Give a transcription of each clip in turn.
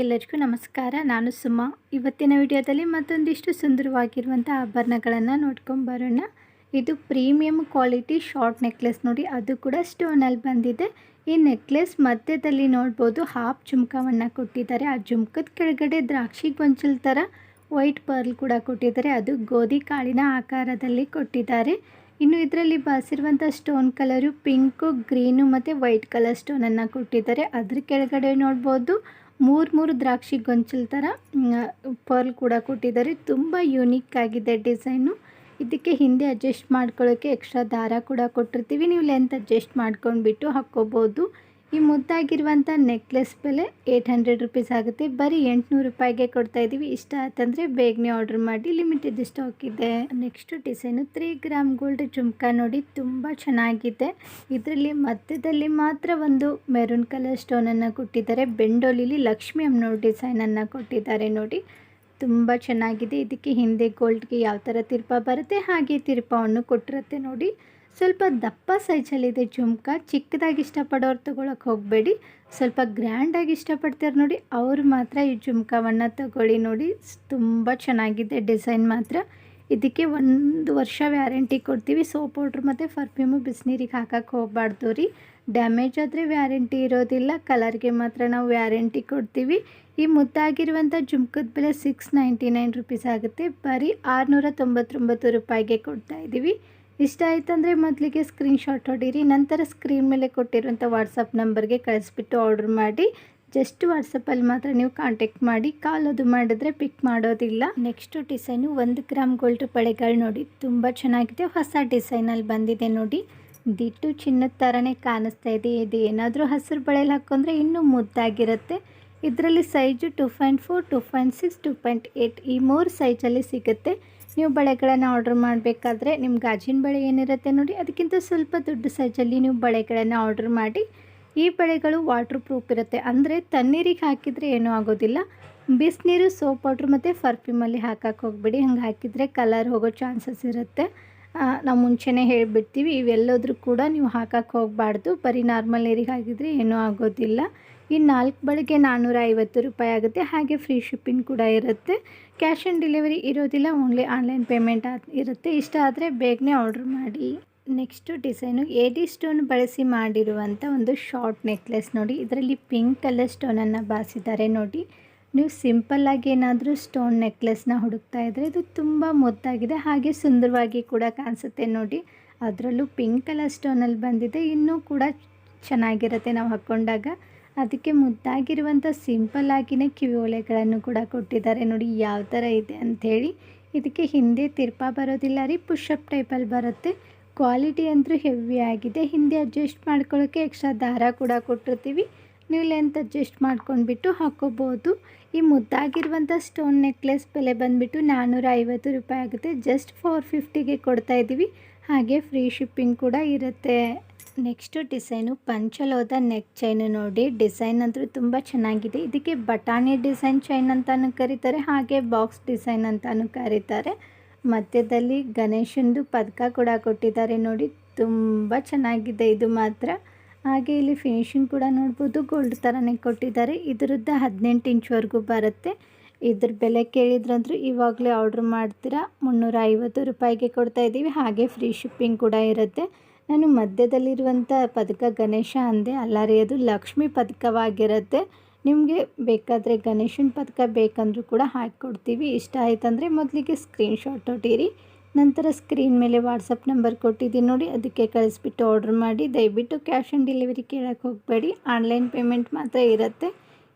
ಎಲ್ಲರಿಗೂ ನಮಸ್ಕಾರ. ನಾನು ಸುಮಾ. ಇವತ್ತಿನ ವಿಡಿಯೋದಲ್ಲಿ ಮತ್ತೊಂದಿಷ್ಟು ಸುಂದರವಾಗಿರುವಂಥ ಆಭರಣಗಳನ್ನು ನೋಡ್ಕೊಂಡು ಬರೋಣ. ಇದು ಪ್ರೀಮಿಯಂ ಕ್ವಾಲಿಟಿ ಶಾರ್ಟ್ ನೆಕ್ಲೆಸ್ ನೋಡಿ, ಅದು ಕೂಡ ಸ್ಟೋನಲ್ಲಿ ಬಂದಿದೆ. ಈ ನೆಕ್ಲೆಸ್ ಮಧ್ಯದಲ್ಲಿ ನೋಡ್ಬೋದು, ಹಾಫ್ ಜುಮ್ಕವನ್ನು ಕೊಟ್ಟಿದ್ದಾರೆ. ಆ ಜುಮ್ಕದ ಕೆಳಗಡೆ ದ್ರಾಕ್ಷಿ ಗೊಂಚಲ್ ಥರ ವೈಟ್ ಪರ್ಲ್ ಕೂಡ ಕೊಟ್ಟಿದ್ದಾರೆ. ಅದು ಗೋಧಿ ಕಾಳಿನ ಆಕಾರದಲ್ಲಿ ಕೊಟ್ಟಿದ್ದಾರೆ. ಇನ್ನು ಇದರಲ್ಲಿ ಬಾಸಿರುವಂಥ ಸ್ಟೋನ್ ಕಲರು ಪಿಂಕು, ಗ್ರೀನು ಮತ್ತು ವೈಟ್ ಕಲರ್ ಸ್ಟೋನನ್ನು ಕೊಟ್ಟಿದ್ದಾರೆ. ಅದ್ರ ಕೆಳಗಡೆ ನೋಡ್ಬೋದು ಮೂರು ಮೂರು ದ್ರಾಕ್ಷಿ ಗೊಂಚಲ್ ಥರ ಪರ್ಲ್ ಕೂಡ ಕೊಟ್ಟಿದ್ದಾರೆ. ತುಂಬ ಯೂನಿಕ್ ಆಗಿದೆ ಡಿಸೈನು. ಇದಕ್ಕೆ ಹಿಂದೆ ಅಡ್ಜಸ್ಟ್ ಮಾಡ್ಕೊಳ್ಳೋಕ್ಕೆ ಎಕ್ಸ್ಟ್ರಾ ದಾರ ಕೂಡ ಕೊಟ್ಟಿರ್ತೀವಿ. ನೀವು ಲೆಂತ್ ಅಡ್ಜಸ್ಟ್ ಮಾಡ್ಕೊಂಡ್ಬಿಟ್ಟು ಹಾಕ್ಕೋಬೋದು. ಈ ಮುದ್ದಾಗಿರುವಂಥ ನೆಕ್ಲೆಸ್ ಬೆಲೆ ಏಯ್ಟ್ ಹಂಡ್ರೆಡ್ ರುಪೀಸ್ ಆಗುತ್ತೆ. ಬರೀ ಎಂಟುನೂರು ರೂಪಾಯಿಗೆ ಕೊಡ್ತಾ ಇದ್ದೀವಿ. ಇಷ್ಟ ಆಯ್ತಂದರೆ ಬೇಗನೆ ಆರ್ಡರ್ ಮಾಡಿ ಲಿಮಿಟೆಡ್ ಸ್ಟಾಕ್ ಇದೆ. Next design three gram gold jhumka ನೋಡಿ ತುಂಬ ಚೆನ್ನಾಗಿದೆ. ಇದರಲ್ಲಿ ಮಧ್ಯದಲ್ಲಿ ಮಾತ್ರ ಒಂದು ಮೆರೂನ್ ಕಲರ್ ಸ್ಟೋನನ್ನು ಕೊಟ್ಟಿದ್ದಾರೆ. ಬೆಂಡೋಲಿಲಿ ಲಕ್ಷ್ಮಿ ಅಮ್ಮನೋ ಡಿಸೈನನ್ನು ಕೊಟ್ಟಿದ್ದಾರೆ ನೋಡಿ. ತುಂಬ ಚೆನ್ನಾಗಿದೆ. ಇದಕ್ಕೆ ಹಿಂದೆ ಗೋಲ್ಡ್ಗೆ ಯಾವ ಥರ ತಿರ್ಪ ಬರುತ್ತೆ ಹಾಗೆ ತಿರ್ಪವನ್ನು ಕೊಟ್ಟಿರುತ್ತೆ ನೋಡಿ. ಸ್ವಲ್ಪ ದಪ್ಪ ಸೈಜಲ್ಲಿದೆ ಜುಮ್ಕ. ಚಿಕ್ಕದಾಗಿ ಇಷ್ಟಪಡೋರು ತೊಗೊಳಕ್ಕೆ ಹೋಗಬೇಡಿ. ಸ್ವಲ್ಪ ಗ್ರ್ಯಾಂಡಾಗಿ ಇಷ್ಟಪಡ್ತಾರೆ ನೋಡಿ, ಅವರು ಮಾತ್ರ ಈ ಜುಮ್ಕವನ್ನು ತಗೊಳ್ಳಿ ನೋಡಿ. ತುಂಬ ಚೆನ್ನಾಗಿದೆ ಡಿಸೈನ್ ಮಾತ್ರ. ಇದಕ್ಕೆ ಒಂದು ವರ್ಷ ವ್ಯಾರಂಟಿ ಕೊಡ್ತೀವಿ. ಸೋಪ್ ಪೌಡ್ರ್ ಮತ್ತು ಪರ್ಫ್ಯೂಮು ಬಿಸಿನೀರಿಗೆ ಹಾಕಕ್ಕೆ ಹೋಗಬಾರ್ದು ರೀ. ಡ್ಯಾಮೇಜ್ ಆದರೆ ವ್ಯಾರಂಟಿ ಇರೋದಿಲ್ಲ. ಕಲರ್ಗೆ ಮಾತ್ರ ನಾವು ವ್ಯಾರಂಟಿ ಕೊಡ್ತೀವಿ. ಈ ಮುದ್ದಾಗಿರುವಂಥ ಜುಮ್ಕದ ಬೆಲೆ ಸಿಕ್ಸ್ ನೈಂಟಿ ನೈನ್ ರುಪೀಸ್ ಆಗುತ್ತೆ. ಬರೀ ಆರುನೂರ ತೊಂಬತ್ತೊಂಬತ್ತು ರೂಪಾಯಿಗೆ ಕೊಡ್ತಾ ಇದ್ದೀವಿ ಇಷ್ಟ ಆಯ್ತಂದರೆ ಮೊದಲಿಗೆ ಸ್ಕ್ರೀನ್ಶಾಟ್ ಹೊಡೀರಿ, ನಂತರ ಸ್ಕ್ರೀನ್ ಮೇಲೆ ಕೊಟ್ಟಿರುವಂಥ ವಾಟ್ಸಪ್ ನಂಬರ್ಗೆ ಕಳಿಸ್ಬಿಟ್ಟು ಆರ್ಡ್ರ್ ಮಾಡಿ. ಜಸ್ಟ್ ವಾಟ್ಸಪ್ಪಲ್ಲಿ ಮಾತ್ರ ನೀವು ಕಾಂಟ್ಯಾಕ್ಟ್ ಮಾಡಿ. ಕಾಲ್ ಅದು ಮಾಡಿದ್ರೆ ಪಿಕ್ ಮಾಡೋದಿಲ್ಲ. ನೆಕ್ಸ್ಟು ಡಿಸೈನು ಒಂದು ಗ್ರಾಮ್ ಗೋಲ್ಡ್ ಬಳೆಗಳು ನೋಡಿ. ತುಂಬ ಚೆನ್ನಾಗಿದೆ. ಹೊಸ ಡಿಸೈನಲ್ಲಿ ಬಂದಿದೆ ನೋಡಿ. ದಿಟ್ಟು ಚಿನ್ನದ ಥರನೇ ಕಾಣಿಸ್ತಾ ಇದೆ. ಇದು ಏನಾದರೂ ಹಸಿರು ಬಳೆಯಲ್ಲಿ ಹಾಕ್ಕೊಂಡ್ರೆ ಇನ್ನೂ ಮುದ್ದಾಗಿರುತ್ತೆ. ಇದರಲ್ಲಿ size two point four two point six two point eight ಈ ಮೂರು ಸೈಜಲ್ಲಿ ಸಿಗುತ್ತೆ. ನೀವು ಬಳೆಗಳನ್ನು ಆರ್ಡ್ರ್ ಮಾಡಬೇಕಾದ್ರೆ ನಿಮ್ಮ ಗಾಜಿನ ಬಳೆ ಏನಿರುತ್ತೆ ನೋಡಿ, ಅದಕ್ಕಿಂತ ಸ್ವಲ್ಪ ದೊಡ್ಡ ಸೈಜಲ್ಲಿ ನೀವು ಬಳೆಗಳನ್ನು ಆರ್ಡ್ರ್ ಮಾಡಿ, ಈ ಬಳೆಗಳು ವಾಟ್ರ್ ಪ್ರೂಫ್ ಇರುತ್ತೆ. ಅಂದರೆ ತಣ್ಣೀರಿಗೆ ಹಾಕಿದರೆ ಏನೂ ಆಗೋದಿಲ್ಲ. ಬಿಸಿನೀರು ಸೋಪ್ ಪೌಡ್ರ್ ಮತ್ತು ಫರ್ಫ್ಯೂಮಲ್ಲಿ ಹಾಕಕ್ಕೆ ಹೋಗ್ಬಿಡಿ. ಹಂಗೆ ಹಾಕಿದರೆ ಕಲರ್ ಹೋಗೋ ಚಾನ್ಸಸ್ ಇರುತ್ತೆ. ನಾವು ಮುಂಚೆನೇ ಹೇಳಿಬಿಡ್ತೀವಿ, ಇವೆಲ್ಲದ್ರೂ ಕೂಡ ನೀವು ಹಾಕಕ್ಕೆ ಹೋಗಬಾರ್ದು. ಬರೀ ನಾರ್ಮಲ್ ನೀರಿಗೆ ಹಾಕಿದರೆ ಏನೂ ಆಗೋದಿಲ್ಲ. ಈ ನಾಲ್ಕು ಬಳಕೆ ನಾನ್ನೂರ ಐವತ್ತು ರೂಪಾಯಿ ಆಗುತ್ತೆ. ಹಾಗೆ ಫ್ರೀ ಶಿಪ್ಪಿಂಗ್ ಕೂಡ ಇರುತ್ತೆ. ಕ್ಯಾಶ್ ಆನ್ ಡೆಲಿವರಿ ಇರೋದಿಲ್ಲ ಓನ್ಲಿ ಆನ್ಲೈನ್ ಪೇಮೆಂಟ್ ಇರುತ್ತೆ. ಇಷ್ಟ ಆದರೆ ಬೇಗನೆ ಆರ್ಡ್ರ್ ಮಾಡಿ. ನೆಕ್ಸ್ಟು ಡಿಸೈನು ಏಡಿ ಸ್ಟೋನ್ ಬಳಸಿ ಮಾಡಿರುವಂಥ ಒಂದು ಶಾರ್ಟ್ ನೆಕ್ಲೆಸ್ ನೋಡಿ. ಇದರಲ್ಲಿ ಪಿಂಕ್ ಕಲರ್ ಸ್ಟೋನನ್ನು ಬಾಸಿದ್ದಾರೆ ನೋಡಿ. ನೀವು ಸಿಂಪಲ್ಲಾಗಿ ಏನಾದರೂ ಸ್ಟೋನ್ ನೆಕ್ಲೆಸ್ನ ಹುಡುಕ್ತಾ ಇದ್ದರೆ ಇದು ತುಂಬ ಮುದ್ದಾಗಿದೆ. ಹಾಗೆ ಸುಂದರವಾಗಿ ಕೂಡ ಕಾಣಿಸುತ್ತೆ ನೋಡಿ. ಅದರಲ್ಲೂ ಪಿಂಕ್ ಕಲರ್ ಸ್ಟೋನಲ್ಲಿ ಬಂದಿದೆ. ಇನ್ನೂ ಕೂಡ ಚೆನ್ನಾಗಿರುತ್ತೆ ನಾವು ಹಾಕ್ಕೊಂಡಾಗ ಅದಕ್ಕೆ ಮುದ್ದಾಗಿರುವಂಥ ಸಿಂಪಲ್ ಆಗಿನೇ ಕಿವಿ ಓಲೆಗಳನ್ನು ಕೂಡ ಕೊಟ್ಟಿದ್ದಾರೆ. ನೋಡಿ ಯಾವ ಥರ ಇದೆ ಅಂಥೇಳಿ. ಇದಕ್ಕೆ ಹಿಂದೆ ತಿರ್ಪ ಬರೋದಿಲ್ಲ ರೀ ಪುಷಪ್ ಟೈಪಲ್ಲಿ ಬರುತ್ತೆ. ಕ್ವಾಲಿಟಿ ಅಂದರೂ ಹೆವಿ ಆಗಿದೆ. ಹಿಂದೆ ಅಡ್ಜಸ್ಟ್ ಮಾಡ್ಕೊಳ್ಳೋಕ್ಕೆ ಎಕ್ಸ್ಟ್ರಾ ದಾರ ಕೂಡ ಕೊಟ್ಟಿರ್ತೀವಿ. ನೀವು ಲೆಂತ್ ಅಡ್ಜಸ್ಟ್ ಮಾಡ್ಕೊಂಡ್ಬಿಟ್ಟು ಹಾಕೋಬೋದು. ಈ ಮುದ್ದಾಗಿರುವಂಥ ಸ್ಟೋನ್ ನೆಕ್ಲೆಸ್ ಬೆಲೆ ಬಂದುಬಿಟ್ಟು ನಾನ್ನೂರ ಐವತ್ತು ರೂಪಾಯಿ ಆಗುತ್ತೆ. ಜಸ್ಟ್ ಫೋರ್ ಫಿಫ್ಟಿಗೆ ಕೊಡ್ತಾ ಇದ್ದೀವಿ. ಹಾಗೆ ಫ್ರೀ ಶಿಪ್ಪಿಂಗ್ ಕೂಡ ಇರುತ್ತೆ. ನೆಕ್ಸ್ಟ್ ಡಿಸೈನು ಪಂಚಲೋದ ನೆಕ್ ಚೈನು ನೋಡಿ. ಡಿಸೈನ್ ಅಂತೂ ತುಂಬ ಚೆನ್ನಾಗಿದೆ. ಇದಕ್ಕೆ ಬಟಾಣಿ ಡಿಸೈನ್ ಚೈನ್ ಅಂತಲೂ ಕರೀತಾರೆ, ಹಾಗೆ ಬಾಕ್ಸ್ ಡಿಸೈನ್ ಅಂತಲೂ ಕರೀತಾರೆ. ಮಧ್ಯದಲ್ಲಿ ಗಣೇಶಂದು ಪದಕ ಕೂಡ ಕೊಟ್ಟಿದ್ದಾರೆ ನೋಡಿ. ತುಂಬ ಚೆನ್ನಾಗಿದೆ ಇದು ಮಾತ್ರ. ಹಾಗೆ ಇಲ್ಲಿ ಫಿನಿಶಿಂಗ್ ಕೂಡ ನೋಡ್ಬೋದು. ಗೋಲ್ಡ್ ಥರನೇ ಕೊಟ್ಟಿದ್ದಾರೆ. ಇದರದ್ದು ಹದಿನೆಂಟು ಇಂಚ್ವರೆಗೂ ಬರುತ್ತೆ. ಇದ್ರ ಬೆಲೆ ಕೇಳಿದ್ರಂದ್ರೂ ಇವಾಗಲೇ ಆರ್ಡ್ರ್ ಮಾಡ್ತೀರಾ? ಮುನ್ನೂರ ಐವತ್ತು ರೂಪಾಯಿಗೆ ಕೊಡ್ತಾ ಇದ್ದೀವಿ. ಹಾಗೆ ಫ್ರೀ ಶಿಪ್ಪಿಂಗ್ ಕೂಡ ಇರುತ್ತೆ. ನಾನು ಮಧ್ಯದಲ್ಲಿರುವಂಥ ಪದಕ ಗಣೇಶ ಅಂದೆ ಅಲ್ಲ ರೀ ಅದು ಲಕ್ಷ್ಮಿ ಪದಕವಾಗಿರುತ್ತೆ. ನಿಮಗೆ ಬೇಕಾದರೆ ಗಣೇಶನ ಪದಕ ಬೇಕಂದ್ರೂ ಕೂಡ ಹಾಕಿಕೊಡ್ತೀವಿ. ಇಷ್ಟ ಆಯ್ತಂದರೆ ಮೊದಲಿಗೆ ಸ್ಕ್ರೀನ್ಶಾಟ್ ಹೊಟ್ಟೀರಿ ನಂತರ ಸ್ಕ್ರೀನ್ ಮೇಲೆ ವಾಟ್ಸಪ್ ನಂಬರ್ ಕೊಟ್ಟಿದ್ದೀನಿ ನೋಡಿ, ಅದಕ್ಕೆ ಕಳಿಸ್ಬಿಟ್ಟು ಆರ್ಡ್ರ್ ಮಾಡಿ. ದಯವಿಟ್ಟು ಕ್ಯಾಶ್ ಆನ್ ಡೆಲಿವರಿ ಕೇಳೋಕ್ಕೆ ಹೋಗಬೇಡಿ. ಆನ್ಲೈನ್ ಪೇಮೆಂಟ್ ಮಾತ್ರ ಇರುತ್ತೆ.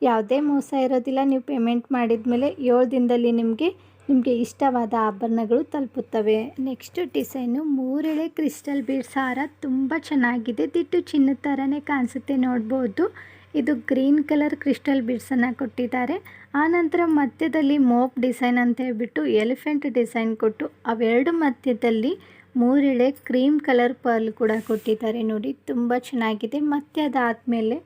ಯಾವುದೇ ಮೋಸ ಇರೋದಿಲ್ಲ, ನೀವು ಪೇಮೆಂಟ್ ಮಾಡಿದ ಮೇಲೆ ಏಳು ದಿನದಲ್ಲಿ ನಿಮಗೆ ನಿಮಗೆ ಇಷ್ಟವಾದ ಆಭರಣಗಳು ತಲುಪುತ್ತವೆ. ನೆಕ್ಸ್ಟ್ ಡಿಸೈನು ಮೂರೆಳೆ ಕ್ರಿಸ್ಟಲ್ ಬೀಡ್ಸ್ ಹಾರ ತುಂಬ ಚೆನ್ನಾಗಿದೆ. ದಿಟ್ಟು ಚಿನ್ನದ ಥರನೇ ಕಾಣಿಸುತ್ತೆ ನೋಡ್ಬೋದು. ಇದು ಗ್ರೀನ್ ಕಲರ್ ಕ್ರಿಸ್ಟಲ್ ಬೀಡ್ಸನ್ನು ಕೊಟ್ಟಿದ್ದಾರೆ. ಆನಂತರ ಮಧ್ಯದಲ್ಲಿ ಮೋಪ್ ಡಿಸೈನ್ ಅಂತ ಹೇಳ್ಬಿಟ್ಟು ಎಲಿಫೆಂಟ್ ಡಿಸೈನ್ ಕೊಟ್ಟು ಅವೆರಡು ಮಧ್ಯದಲ್ಲಿ ಮೂರೆಳೆ ಕ್ರೀಮ್ ಕಲರ್ ಪರ್ಲ್ ಕೂಡ ಕೊಟ್ಟಿದ್ದಾರೆ ನೋಡಿ. ತುಂಬ ಚೆನ್ನಾಗಿದೆ. ಮತ್ತೆ ಅದಾದಮೇಲೆ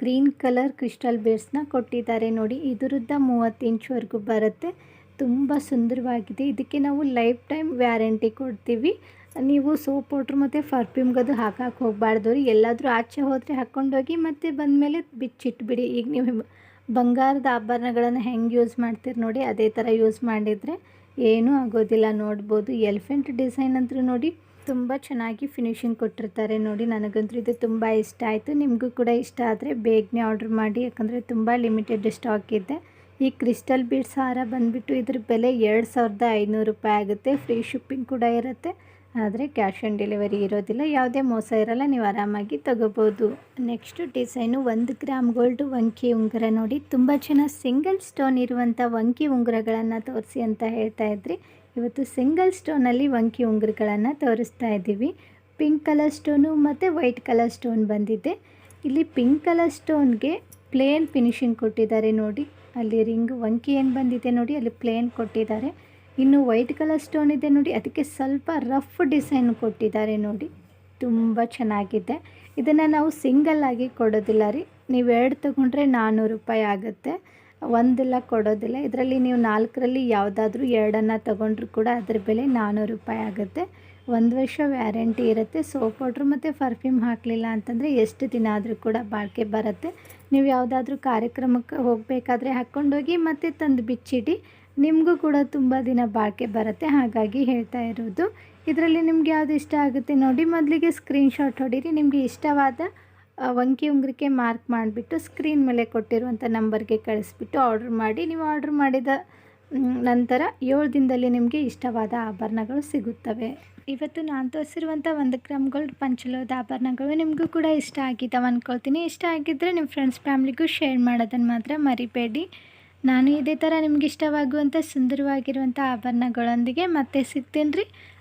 ಗ್ರೀನ್ ಕಲರ್ ಕ್ರಿಸ್ಟಲ್ ಬೀಡ್ಸ್ನ ಕೊಟ್ಟಿದ್ದಾರೆ ನೋಡಿ. ಇದರದ್ದ ಮೂವತ್ತು ಇಂಚ್ವರೆಗೂ ಬರುತ್ತೆ. ತುಂಬ ಸುಂದರವಾಗಿದೆ. ಇದಕ್ಕೆ ನಾವು ಲೈಫ್ ಟೈಮ್ ವ್ಯಾರಂಟಿ ಕೊಡ್ತೀವಿ. ನೀವು ಸೋಪ್ ಪೌಡ್ರ್ ಮತ್ತು ಪರ್ಫ್ಯೂಮ್ಗದು ಹಾಕಕ್ಕೆ ಹೋಗಬಾರ್ದು ರೀ ಎಲ್ಲಾದರೂ ಆಚೆ ಹೋದರೆ ಹಾಕ್ಕೊಂಡೋಗಿ ಮತ್ತೆ ಬಂದಮೇಲೆ ಬಿಚ್ಚಿಟ್ಬಿಡಿ. ಈಗ ನೀವು ಬಂಗಾರದ ಆಭರಣಗಳನ್ನು ಹೆಂಗೆ ಯೂಸ್ ಮಾಡ್ತೀರಿ ನೋಡಿ, ಅದೇ ಥರ ಯೂಸ್ ಮಾಡಿದರೆ ಏನೂ ಆಗೋದಿಲ್ಲ. ನೋಡ್ಬೋದು ಎಲಿಫೆಂಟ್ ಡಿಸೈನ್ ಅಂತೂ ನೋಡಿ ತುಂಬ ಚೆನ್ನಾಗಿ ಫಿನಿಶಿಂಗ್ ಕೊಟ್ಟಿರ್ತಾರೆ ನೋಡಿ. ನನಗಂತೂ ಇದು ತುಂಬ ಇಷ್ಟ ಆಯಿತು. ನಿಮಗೂ ಕೂಡ ಇಷ್ಟ ಆದರೆ ಬೇಗನೆ ಆರ್ಡ್ರ್ ಮಾಡಿ. ಯಾಕಂದರೆ ತುಂಬ ಲಿಮಿಟೆಡ್ ಸ್ಟಾಕ್ ಇದೆ. ಈ ಕ್ರಿಸ್ಟಲ್ ಬೀಡ್ಸ್ ಹಾರ ಬಂದುಬಿಟ್ಟು ಇದ್ರ ಬೆಲೆ ಎರಡು ಸಾವಿರದ ಐನೂರು ರೂಪಾಯಿ ಆಗುತ್ತೆ. ಫ್ರೀ ಶಿಪ್ಪಿಂಗ್ ಕೂಡ ಇರುತ್ತೆ. ಆದರೆ ಕ್ಯಾಶ್ ಆನ್ ಡೆಲಿವರಿ ಇರೋದಿಲ್ಲ. ಯಾವುದೇ ಮೋಸ ಇರಲ್ಲ, ನೀವು ಆರಾಮಾಗಿ ತಗೋಬೋದು. ನೆಕ್ಸ್ಟು ಡಿಸೈನು ಒಂದು ಗ್ರಾಮ್ ಗೋಲ್ಡ್ ವಂಕಿ ಉಂಗುರ ನೋಡಿ. ತುಂಬ ಜನ ಸಿಂಗಲ್ ಸ್ಟೋನ್ ಇರುವಂಥ ವಂಕಿ ಉಂಗುರಗಳನ್ನು ತೋರಿಸಿ ಅಂತ ಹೇಳ್ತಾ ಇದ್ರಿ. ಇವತ್ತು ಸಿಂಗಲ್ ಸ್ಟೋನಲ್ಲಿ ವಂಕಿ ಉಂಗುರಗಳನ್ನು ತೋರಿಸ್ತಾ ಇದ್ದೀವಿ. ಪಿಂಕ್ ಕಲರ್ ಸ್ಟೋನು ಮತ್ತು ವೈಟ್ ಕಲರ್ ಸ್ಟೋನ್ ಬಂದಿದೆ. ಇಲ್ಲಿ ಪಿಂಕ್ ಕಲರ್ ಸ್ಟೋನ್ಗೆ ಪ್ಲೇನ್ ಫಿನಿಶಿಂಗ್ ಕೊಟ್ಟಿದ್ದಾರೆ ನೋಡಿ. ಅಲ್ಲಿ ರಿಂಗ್ ವಂಕಿ ಏನು ಬಂದಿದೆ ನೋಡಿ, ಅಲ್ಲಿ ಪ್ಲೇನ್ ಕೊಟ್ಟಿದ್ದಾರೆ. ಇನ್ನು ವೈಟ್ ಕಲರ್ ಸ್ಟೋನ್ ಇದೆ ನೋಡಿ, ಅದಕ್ಕೆ ಸ್ವಲ್ಪ ರಫ್ ಡಿಸೈನ್ ಕೊಟ್ಟಿದ್ದಾರೆ ನೋಡಿ. ತುಂಬ ಚೆನ್ನಾಗಿದೆ. ಇದನ್ನು ನಾವು ಸಿಂಗಲ್ ಆಗಿ ಕೊಡೋದಿಲ್ಲ ರೀ. ನೀವು ಎರಡು ತೊಗೊಂಡ್ರೆ ನಾನ್ನೂರು ರೂಪಾಯಿ ಆಗುತ್ತೆ. ಒಂದೆಲ್ಲ ಕೊಡೋದಿಲ್ಲ. ಇದರಲ್ಲಿ ನೀವು ನಾಲ್ಕರಲ್ಲಿ ಯಾವುದಾದ್ರೂ ಎರಡನ್ನು ತೊಗೊಂಡ್ರು ಕೂಡ ಅದ್ರ ಬೆಲೆ ನಾನ್ನೂರು ರೂಪಾಯಿ ಆಗುತ್ತೆ. ಒಂದು ವರ್ಷ ವ್ಯಾರಂಟಿ ಇರುತ್ತೆ. ಸೋಪ್ ಪೌಡ್ರ್ ಮತ್ತು ಪರ್ಫ್ಯೂಮ್ ಹಾಕಲಿಲ್ಲ ಅಂತಂದರೆ ಎಷ್ಟು ದಿನ ಆದರೂ ಕೂಡ ಬಾಳಿಕೆ ಬರುತ್ತೆ. ನೀವು ಯಾವುದಾದ್ರೂ ಕಾರ್ಯಕ್ರಮಕ್ಕೆ ಹೋಗಬೇಕಾದ್ರೆ ಹಾಕ್ಕೊಂಡೋಗಿ ಮತ್ತೆ ತಂದು ಬಿಚ್ಚಿಡಿ. ನಿಮಗೂ ಕೂಡ ತುಂಬ ದಿನ ಬಾಳಿಕೆ ಬರುತ್ತೆ. ಹಾಗಾಗಿ ಹೇಳ್ತಾ ಇರೋದು. ಇದರಲ್ಲಿ ನಿಮ್ಗೆ ಯಾವುದು ಇಷ್ಟ ಆಗುತ್ತೆ ನೋಡಿ, ಮೊದಲಿಗೆ ಸ್ಕ್ರೀನ್ಶಾಟ್ ಹೊಡೀರಿ. ನಿಮಗೆ ಇಷ್ಟವಾದ ವಂಕಿ ಉಂಗ್ರಿಕೆ ಮಾರ್ಕ್ ಮಾಡಿಬಿಟ್ಟು ಸ್ಕ್ರೀನ್ ಮೇಲೆ ಕೊಟ್ಟಿರುವಂಥ ನಂಬರ್ಗೆ ಕಳಿಸ್ಬಿಟ್ಟು ಆರ್ಡ್ರ್ ಮಾಡಿ. ನೀವು ಆರ್ಡ್ರ್ ಮಾಡಿದ ನಂತರ ಏಳು ದಿನದಲ್ಲಿ ನಿಮಗೆ ಇಷ್ಟವಾದ ಆಭರಣಗಳು ಸಿಗುತ್ತವೆ. ಇವತ್ತು ನಾನು ತೋರಿಸಿರುವಂಥ ಒಂದು ಗ್ರಾಮ್ ಗೋಲ್ಡ್ ಪಂಚಲೋದ ಆಭರಣಗಳು ನಿಮಗೂ ಕೂಡ ಇಷ್ಟ ಆಗಿದ್ದಾವೆ ಅಂದ್ಕೊಳ್ತೀನಿ ಇಷ್ಟ ಆಗಿದ್ದರೆ ನಿಮ್ಮ ಫ್ರೆಂಡ್ಸ್ ಫ್ಯಾಮ್ಲಿಗೂ ಶೇರ್ ಮಾಡೋದನ್ನು ಮಾತ್ರ ಮರಿಬೇಡಿ. ನಾನು ಇದೇ ಥರ ನಿಮ್ಗೆ ಇಷ್ಟವಾಗುವಂಥ ಸುಂದರವಾಗಿರುವಂಥ ಆಭರಣಗಳೊಂದಿಗೆ ಮತ್ತೆ ಸಿಗ್ತೀನಿ ರೀ